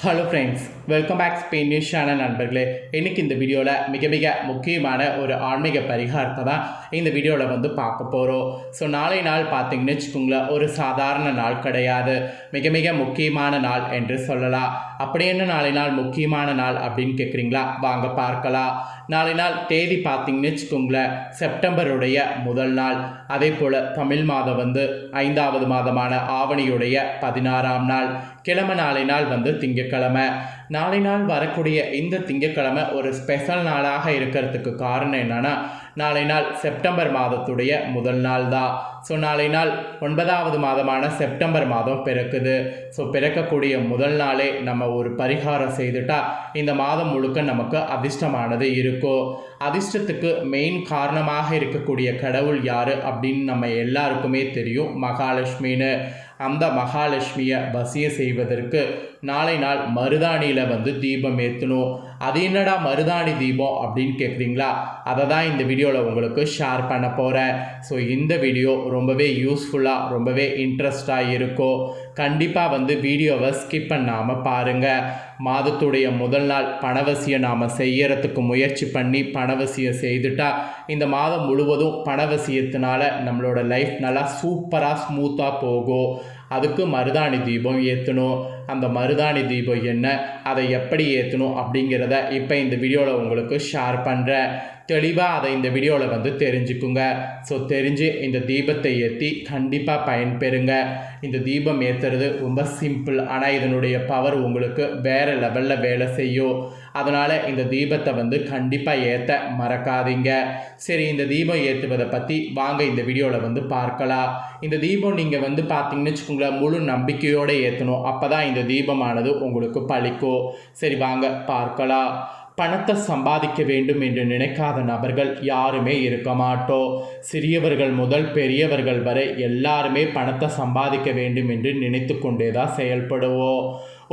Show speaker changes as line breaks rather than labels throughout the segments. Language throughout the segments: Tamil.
Hello friends welcome back Spain news நண்பர்களே. இன்றைக்கி இந்த வீடியோவில் மிக மிக முக்கியமான ஒரு ஆன்மீக பரிகாரத்தை தான் இந்த வீடியோவில் வந்து பார்க்க போகிறோம் ஸோ நாளை நாள் பார்த்தீங்கன்னு வச்சுக்கோங்களேன் ஒரு சாதாரண நாள் கிடையாது. மிக மிக முக்கியமான நாள் என்று சொல்லலாம். அப்படி என்ன நாளை நாள் முக்கியமான நாள் அப்படின்னு கேட்குறீங்களா வாங்க பார்க்கலாம். நாளை நாள் தேதி பார்த்தீங்கன்னு வச்சுக்கோங்களேன் செப்டம்பருடைய முதல் நாள். அதே போல் தமிழ் மாதம் வந்து ஐந்தாவது மாதமான ஆவணியுடைய பதினாறாம் நாள். கிழமை நாளை நாள் வந்து திங்கக்கிழமை நாளை நாள் வரக்கூடிய இந்த திங்கக்கிழமை ஒரு ஸ்பெஷல் நாளாக இருக்கிறதுக்கு காரணம் என்னென்னா நாளை நாள் செப்டம்பர் மாதத்துடைய முதல் நாள் தான். ஸோ நாளை நாள் ஒன்பதாவது மாதமான செப்டம்பர் மாதம் பிறக்குது. ஸோ பிறக்கக்கூடிய முதல் நாளே நம்ம ஒரு பரிகாரம் செய்துட்டா இந்த மாதம் முழுக்க நமக்கு அதிர்ஷ்டமானது இருக்கும் அதிர்ஷ்டத்துக்கு மெயின் காரணமாக இருக்கக்கூடிய கடவுள் யார் அப்படின்னு நம்ம எல்லாருக்குமே தெரியும். மகாலட்சுமின்னு. அந்த மகாலட்சுமியை வசிய செய்வதற்கு நாளை நாள் மருதாணியில் வந்து தீபம் ஏற்றணும் அது என்னடா மருதாணி தீபம் அப்படின்னு கேட்குறீங்களா அதை தான் இந்த வீடியோவில் உங்களுக்கு ஷேர் பண்ண போகிறேன் ஸோ இந்த வீடியோ ரொம்பவே யூஸ்ஃபுல்லாக ரொம்பவே இன்ட்ரெஸ்டாக இருக்கும். கண்டிப்பாக வந்து வீடியோவை ஸ்கிப் பண்ணாமல் பாருங்கள் மாதத்துடைய முதல் நாள் பணவசியம் நாம் செய்யறதுக்கு முயற்சி பண்ணி பணவசியம் செய்துட்டா இந்த மாதம் முழுவதும் பணவசியத்தினால நம்மளோட லைஃப் நல்லா சூப்பராக ஸ்மூத்தாக போகும். அதுக்கு மருதாணி தீபம் ஏற்றணும் அந்த மருதாணி தீபம் என்ன அதை எப்படி ஏற்றணும் அப்படிங்கிறத இப்போ இந்த வீடியோவில் உங்களுக்கு ஷேர் பண்ணுறேன் தெளிவாக அதை இந்த வீடியோவில் வந்து தெரிஞ்சுக்குங்க. ஸோ தெரிஞ்சு இந்த தீபத்தை ஏற்றி கண்டிப்பாக பயன்பெறுங்க. இந்த தீபம் ஏற்றுறது ரொம்ப சிம்பிள் ஆனால் இதனுடைய பவர் உங்களுக்கு வேறு லெவலில் வேலை செய்யும். அதனால் இந்த தீபத்தை வந்து கண்டிப்பாக ஏற்ற மறக்காதீங்க. சரி இந்த தீபம் ஏற்றுவதை பற்றி வாங்க இந்த வீடியோவில் வந்து பார்க்கலாம். இந்த தீபம் நீங்கள் வந்து பார்த்தீங்கன்னு வச்சுக்கோங்களேன் முழு நம்பிக்கையோடு ஏற்றணும் அப்போ தான் இந்த தீபமானது உங்களுக்கு பழிக்கும் சரி வாங்க பார்க்கலாம். பணத்தை சம்பாதிக்க வேண்டும் என்று நினைக்காத நபர்கள் யாருமே இருக்க மாட்டோம் சிறியவர்கள் முதல் பெரியவர்கள் வரை எல்லாருமே பணத்தை சம்பாதிக்க வேண்டும் என்று நினைத்து கொண்டே தான் செயல்படுவோம்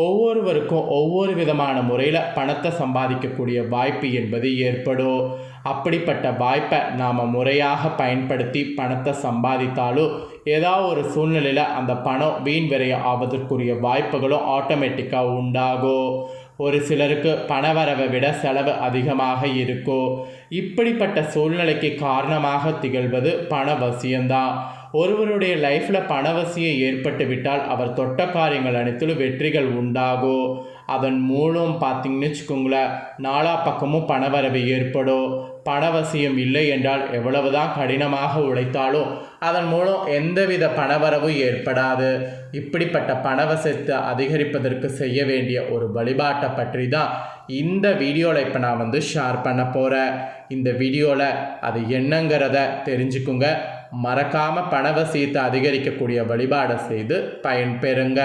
ஒவ்வொருவருக்கும் ஒவ்வொரு விதமான முறையில் பணத்தை சம்பாதிக்கக்கூடிய வாய்ப்பு என்பது ஏற்படும். அப்படிப்பட்ட வாய்ப்பை நாம் முறையாக பயன்படுத்தி பணத்தை சம்பாதித்தாலும் ஏதாவது ஒரு சூழ்நிலையில் அந்த பணம் வீண் விரயம் ஆவதற்குரிய வாய்ப்புகளும் ஆட்டோமேட்டிக்காக உண்டாகும் ஒரு சிலருக்கு பணவரவை விட செலவு அதிகமாக இருக்கும் இப்படிப்பட்ட சூழ்நிலைக்கு காரணமாக திகழ்வது பணவசியம்தான் ஒருவருடைய லைஃப்பில் பணவசியம் ஏற்பட்டு விட்டால் அவர் தொட்ட காரியங்கள் அனைத்திலும் வெற்றிகள் உண்டாகும் அதன் மூலம் பார்த்தீங்கன்னு வச்சுக்கோங்களேன் நாலா பக்கமும் பணவரவு ஏற்படும். பணவசியம் இல்லை என்றால் எவ்வளவுதான் கடினமாக உழைத்தாலும் அதன் மூலம் எந்தவித பணவரவும் ஏற்படாது. இப்படிப்பட்ட பணவசத்தை அதிகரிப்பதற்கு செய்ய வேண்டிய ஒரு வழிபாட்டை பற்றி தான் இந்த வீடியோவில் இப்போ நான் வந்து ஷேர் பண்ண போகிறேன் இந்த வீடியோவில் அது என்னங்கிறத தெரிஞ்சுக்குங்க. மறக்காமல் பணவசியத்தை அதிகரிக்கக்கூடிய வழிபாடை செய்து பயன்பெறுங்க.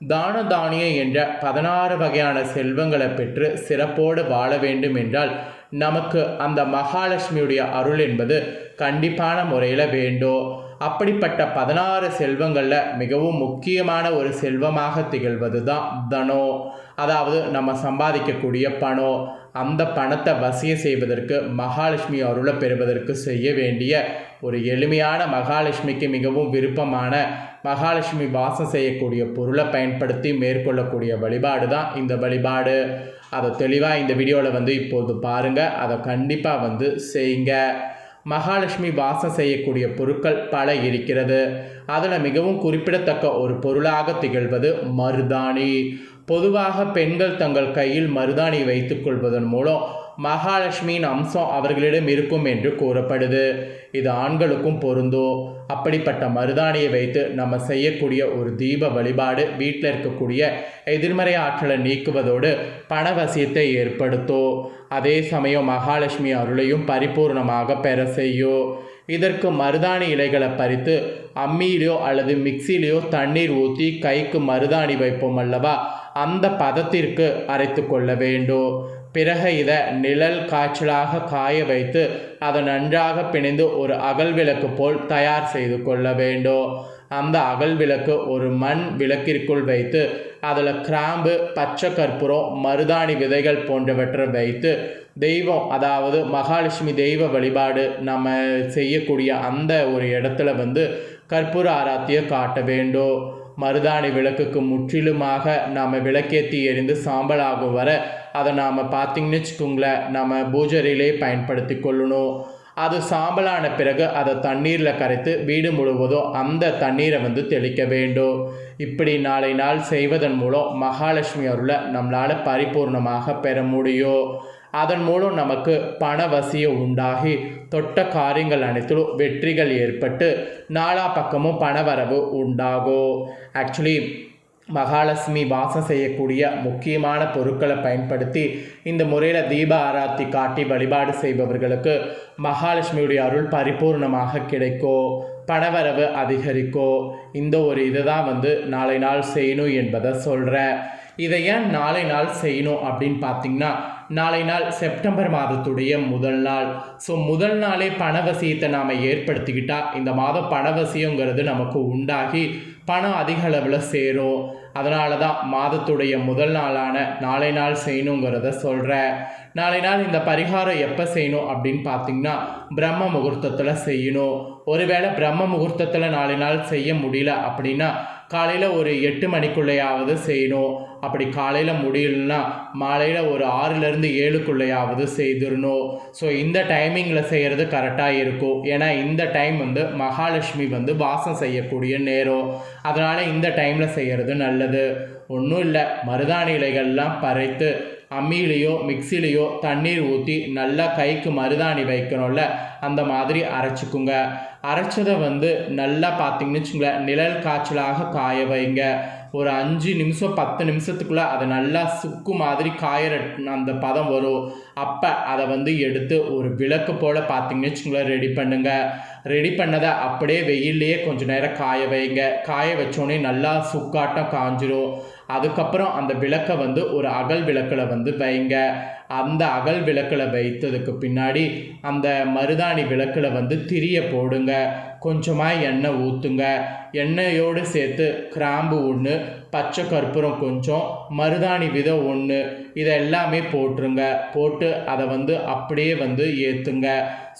தான தானியம் என்ற பதினாறு வகையான செல்வங்களை பெற்று சிறப்போடு வாழ வேண்டும் என்றால் நமக்கு அந்த மகாலட்சுமியுடைய அருள் என்பது கண்டிப்பான முறையில் வேண்டும். அப்படிப்பட்ட பதினாறு செல்வங்களில் மிகவும் முக்கியமான ஒரு செல்வமாக திகழ்வது தான். தனோ அதாவது நம்ம சம்பாதிக்கக்கூடிய பணம் அந்த பணத்தை வசிய செய்வதற்கு மகாலட்சுமி அருளை பெறுவதற்கு செய்ய வேண்டிய ஒரு எளிமையான மகாலட்சுமிக்கு மிகவும் விருப்பமான மகாலட்சுமி வாசம் செய்யக்கூடிய பொருளை பயன்படுத்தி மேற்கொள்ளக்கூடிய வழிபாடு தான் இந்த வழிபாடு. அதை தெளிவாக இந்த வீடியோவில் வந்து இப்போது பாருங்கள் அதை கண்டிப்பாக வந்து செய்யுங்க. மகாலட்சுமி வாசம் செய்யக்கூடிய பொருட்கள் பல இருக்கிறது. அதில் மிகவும் குறிப்பிடத்தக்க ஒரு பொருளாக திகழ்வது மருதாணி. பொதுவாக பெண்கள் தங்கள் கையில் மருதாணி வைத்துக்கொள்வதன் மூலம் மகாலட்சுமியின் அம்சம் அவர்களிடம் இருக்கும் என்று கூறப்படுது. இது ஆண்களுக்கும் பொருந்தோ. அப்படிப்பட்ட மருதாணியை வைத்து நம்ம செய்யக்கூடிய ஒரு தீப வழிபாடு வீட்டில் இருக்கக்கூடிய எதிர்மறை ஆற்றலை நீக்குவதோடு பணவசியத்தை ஏற்படுத்தும் அதே சமயம் மகாலட்சுமி அருளையும் பரிபூர்ணமாக பெற செய்யும் இதற்கு மருதாணி இலைகளை பறித்து அம்மியிலையோ அல்லது மிக்சியிலையோ தண்ணீர் ஊற்றி கைக்கு மருதாணி வைப்போம் அல்லவா? அந்த பதத்திற்கு அரைத்து கொள்ள வேண்டும் பிறகு இதை நிழல் காய்ச்சலாக காய வைத்து அதை நன்றாக பிணைந்து ஒரு அகல் விளக்கு போல் தயார் செய்து கொள்ள வேண்டும். அந்த அகல் விளக்கு ஒரு மண் விளக்கிற்குள் வைத்து அதில் கிராம்பு பச்சை கற்பூரம் மருதாணி விதைகள் போன்றவற்றை வைத்து தெய்வம் அதாவது மகாலட்சுமி தெய்வ வழிபாடு நம்ம செய்யக்கூடிய அந்த ஒரு இடத்துல வந்து கற்பூர ஆராத்தியை காட்ட வேண்டும். மருதாணி விளக்குக்கு முற்றிலுமாக நாம் விளக்கேற்றி எரிந்து சாம்பலாகும் வர அதை நாம் பார்த்திங்கன்னு வச்சுக்கோங்களேன் நம்ம பூஜரிலே பயன்படுத்தி கொள்ளணும். அது சாம்பலான பிறகு அதை தண்ணீரில் கரைத்து வீடு முழுவதும் அந்த தண்ணீரை வந்து தெளிக்க வேண்டும். இப்படி நாளை நாள் செய்வதன் மூலம் மகாலட்சுமி அருளை நம்மளால் பரிபூர்ணமாக பெற முடியும். அதன் மூலம் நமக்கு பணவசியம் உண்டாகி தொட்ட காரியங்கள் அனைத்திலும் வெற்றிகள் ஏற்பட்டு நாலா பக்கமும் பணவரவு உண்டாகும் ஆக்சுவலி மகாலட்சுமி வாசம் செய்யக்கூடிய முக்கியமான பொருட்களை பயன்படுத்தி இந்த முறையில் தீப ஆராத்தி காட்டி வழிபாடு செய்பவர்களுக்கு மகாலட்சுமியுடைய அருள் பரிபூர்ணமாக கிடைக்கும் பணவரவு அதிகரிக்கும் இந்த ஒரு இதை தான் வந்து நாளை நாள் செய்யணும் என்பதை சொல்கிறேன் இதை ஏன் நாளை நாள் செய்யணும் அப்படின்னு பார்த்தீங்கன்னா நாளை நாள் செப்டம்பர் மாதத்துடைய முதல் நாள். ஸோ முதல் நாளே பணவசியத்தை நாம் ஏற்படுத்திக்கிட்டால் இந்த மாதம் பணவசியங்கிறது நமக்கு உண்டாகி பணம் அதிக அளவில் சேரும். அதனால தான் மாதத்துடைய முதல் நாளான நாளை நாள் செய்யணுங்கிறத சொல்கிறேன் நாளை நாள் இந்த பரிகாரம் எப்போ செய்யணும் அப்படின்னு பார்த்தீங்கன்னா பிரம்ம முகூர்த்தத்தில் செய்யணும். ஒருவேளை பிரம்ம முகூர்த்தத்தில் நாளை நாள் செய்ய முடியல அப்படின்னா காலையில் ஒரு எட்டு மணிக்குள்ளேயாவது செய்யணும். அப்படி காலையில் முடியலன்னா மாலையில் ஒரு ஆறுலேருந்து ஏழுக்குள்ளேயாவது செய்திடணும். ஸோ இந்த டைமிங்கில் செய்கிறது கரெக்டாக இருக்கும். ஏன்னா இந்த டைம் வந்து மகாலட்சுமி வந்து வாசம் செய்யக்கூடிய நேரம். அதனால் இந்த டைமில் செய்கிறது நல்லது. ஒன்றும் இல்லை மருதாணி இலைகள்லாம் பறைத்து அம்மியிலையோ மிக்சிலையோ தண்ணீர் ஊற்றி நல்லா கைக்கு மருதாணி வைக்கணும்ல அந்த மாதிரி அரைச்சிக்குங்க. அரைச்சதை வந்து நல்லா பார்த்தீங்கன்னு வச்சுங்களேன் நிழல் காய்ச்சலாக காய வைங்க. ஒரு அஞ்சு நிமிஷம் பத்து நிமிஷத்துக்குள்ளே அதை நல்லா சுக்கு மாதிரி காயற அந்த பதம் வரும். அப்போ அதை வந்து எடுத்து ஒரு விளக்கு போல் பார்த்தீங்கன்னு வச்சுங்களேன் ரெடி பண்ணுங்கள் ரெடி பண்ணதை அப்படியே வெயில்லையே கொஞ்சம் நேரம் காய வைங்க. காய வச்சோடனே நல்லா சுக்காட்டம் காஞ்சிரும். அதுக்கப்புறம் அந்த விளக்கை வந்து ஒரு அகல் விளக்கில் வந்து வைங்க. அந்த அகல் விளக்கில் வைத்ததுக்கு பின்னாடி அந்த மருதாணி விளக்கில் வந்து திரிய போடுங்க. கொஞ்சமாக எண்ணெய் ஊற்றுங்க எண்ணெயோடு சேர்த்து கிராம்பு ஒன்று பச்சை கற்பூரம் கொஞ்சம் மருதாணி விதை ஒன்று இதை எல்லாமே போட்டுருங்க. போட்டு அதை வந்து அப்படியே வந்து ஏற்றுங்க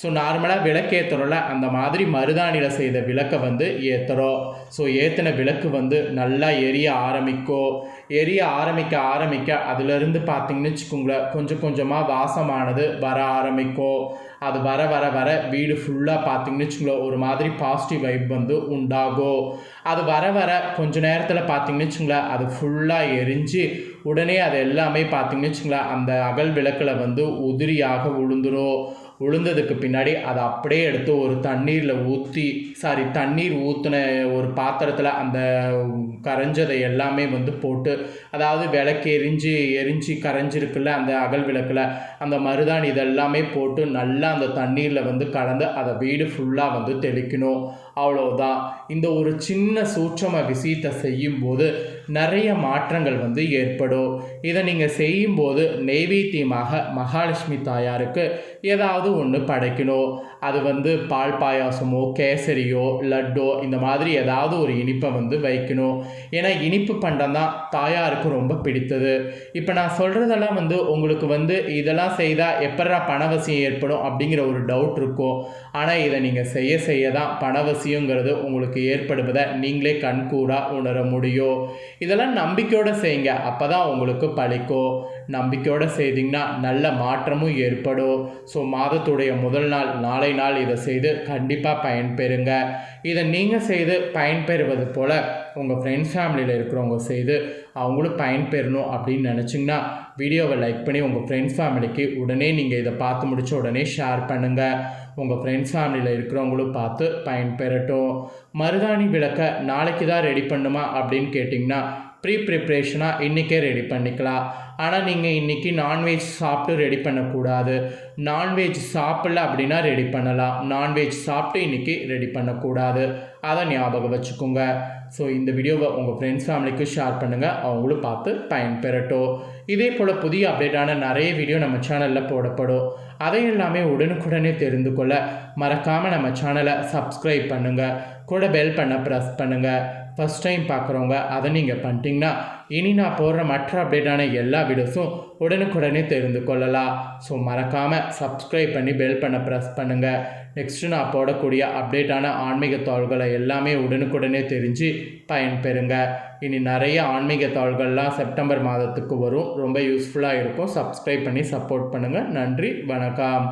ஸோ நார்மலாக விளக்கேற்றுறோம்ல அந்த மாதிரி மருதாணியில் செய்த விளக்கை வந்து ஏற்றுறோம் ஸோ ஏற்றின விளக்கு வந்து நல்லா எரிய ஆரம்பிக்கும் எரிய ஆரம்பிக்க ஆரம்பிக்க அதுலேருந்து பார்த்திங்கன்னு வச்சுக்கோங்களேன் கொஞ்சம் கொஞ்சமாக வாசமானது வர ஆரம்பிக்கும் அது வர வர வர வீடு ஃபுல்லாக பார்த்தீங்கன்னு வச்சுக்கோங்களேன் ஒரு மாதிரி பாசிட்டிவ் வைப் வந்து உண்டாகும் அது வர வர கொஞ்ச நேரத்தில் பார்த்திங்கன்னு வச்சுங்களேன் அது ஃபுல்லாக எரிஞ்சு உடனே அதை எல்லாமே பார்த்தீங்கன்னு வச்சுங்களேன் அந்த அகல் விளக்கில் வந்து உதிரியாக உளுந்துரும் உளுந்ததுக்கு பின்னாடி அதை அப்படியே எடுத்து ஒரு தண்ணீரில் ஊற்றி சாரி தண்ணீர் ஊற்றின ஒரு பாத்திரத்தில் அந்த கரைஞ்சதை எல்லாமே வந்து போட்டு அதாவது விளக்கு எரிஞ்சு எரிஞ்சு கரைஞ்சிருக்குல்ல அந்த அகல் விளக்கில் அந்த மருதாணி இதெல்லாமே போட்டு நல்லா அந்த தண்ணீரில் வந்து கலந்து அதை வீடு ஃபுல்லாக வந்து தெளிக்கணும். அவ்வளோதான் இந்த ஒரு சின்ன சூட்சம விஷயத்தை செய்யும்போது நிறைய மாற்றங்கள் வந்து ஏற்படும். இதை நீங்கள் செய்யும்போது நெய்வேத்தியமாக மகாலட்சுமி தாயாருக்கு ஏதாவது ஒன்று படைக்கணும். அது வந்து பால் பாயாசமோ கேசரியோ லட்டோ இந்த மாதிரி ஏதாவது ஒரு இனிப்பை வந்து வைக்கணும். ஏன்னா இனிப்பு பண்டம் தான் தாயாருக்கு ரொம்ப பிடித்தது. இப்போ நான் சொல்கிறதெல்லாம் வந்து உங்களுக்கு வந்து இதெல்லாம் செய்தால் எப்படா பணவசியம் ஏற்படும் அப்படிங்கிற ஒரு டவுட் இருக்கும். ஆனால் இதை நீங்கள் செய்ய செய்ய தான் அவசியங்கிறது உங்களுக்கு ஏற்படுவதை நீங்களே கண்கூடாக உணர முடியும். இதெல்லாம் நம்பிக்கையோடு செய்யுங்க. அப்போ தான் உங்களுக்கு பழிக்கும். நம்பிக்கையோடு செய்தீங்கன்னா நல்ல மாற்றமும் ஏற்படும். ஸோ மாதத்துடைய முதல் நாள் நாளை நாள் இதை செய்து கண்டிப்பாக பயன்பெறுங்க. இதை நீங்கள் செய்து பயன்பெறுவது போல் உங்கள் ஃப்ரெண்ட்ஸ் ஃபேமிலியில் இருக்கிறவங்க செய்து அவங்களும் பயன்பெறணும் அப்படின்னு நினச்சிங்கன்னா வீடியோவை லைக் பண்ணி உங்கள் ஃப்ரெண்ட்ஸ் ஃபேமிலிக்கு உடனே நீங்கள் இதை பார்த்து முடிச்ச உடனே ஷேர் பண்ணுங்கள் உங்கள் ஃப்ரெண்ட்ஸ் ஃபேமிலியில் இருக்கிறவங்களும் பார்த்து பயன்பெறட்டும். மருதாணி விளக்க நாளைக்கு தான் ரெடி பண்ணுமா அப்படின்னு கேட்டிங்கன்னா ப்ரீ ப்ரிப்ரேஷனாக இன்றைக்கே ரெடி பண்ணிக்கலாம். ஆனால் நீங்கள் இன்றைக்கி நான்வெஜ் சாப்பிட்டு ரெடி பண்ணக்கூடாது. நான்வெஜ் சாப்பிடல அப்படின்னா ரெடி பண்ணலாம். நான்வெஜ் சாப்பிட்டு இன்றைக்கி ரெடி பண்ணக்கூடாது. அதை ஞாபகம் வச்சுக்கோங்க. ஸோ இந்த வீடியோவை உங்கள் ஃப்ரெண்ட்ஸ் ஃபேமிலிக்கு ஷேர் பண்ணுங்கள் அவங்களும் பார்த்து பயன்பெறட்டும். இதே போல் புதிய அப்டேட்டான நிறைய வீடியோ நம்ம சேனலில் போடப்படும். அதை எல்லாமே உடனுக்குடனே தெரிந்து கொள்ள மறக்காமல் நம்ம சேனலை சப்ஸ்கிரைப் பண்ணுங்கள் கூட பெல் பண்ண ப்ரெஸ் பண்ணுங்கள் ஃபஸ்ட் டைம் பார்க்குறவங்க அதை நீங்கள் பண்ணிட்டீங்கன்னா இனி நான் போடுற மற்ற அப்டேட்டான எல்லா வீடியோஸும் உடனுக்குடனே தெரிந்து கொள்ளலாம். ஸோ மறக்காமல் சப்ஸ்கிரைப் பண்ணி பெல் பண்ண ப்ரெஸ் பண்ணுங்கள் நெக்ஸ்ட்டு நான் போடக்கூடிய அப்டேட்டான ஆன்மீக தாள்களை எல்லாமே உடனுக்குடனே தெரிஞ்சு பயன்பெறுங்க. இனி நிறைய ஆன்மீக தாள்கள்லாம் செப்டம்பர் மாதத்துக்கு வரும். ரொம்ப யூஸ்ஃபுல்லாக இருக்கும். சப்ஸ்கிரைப் பண்ணி சப்போர்ட் பண்ணுங்கள் நன்றி வணக்கம்.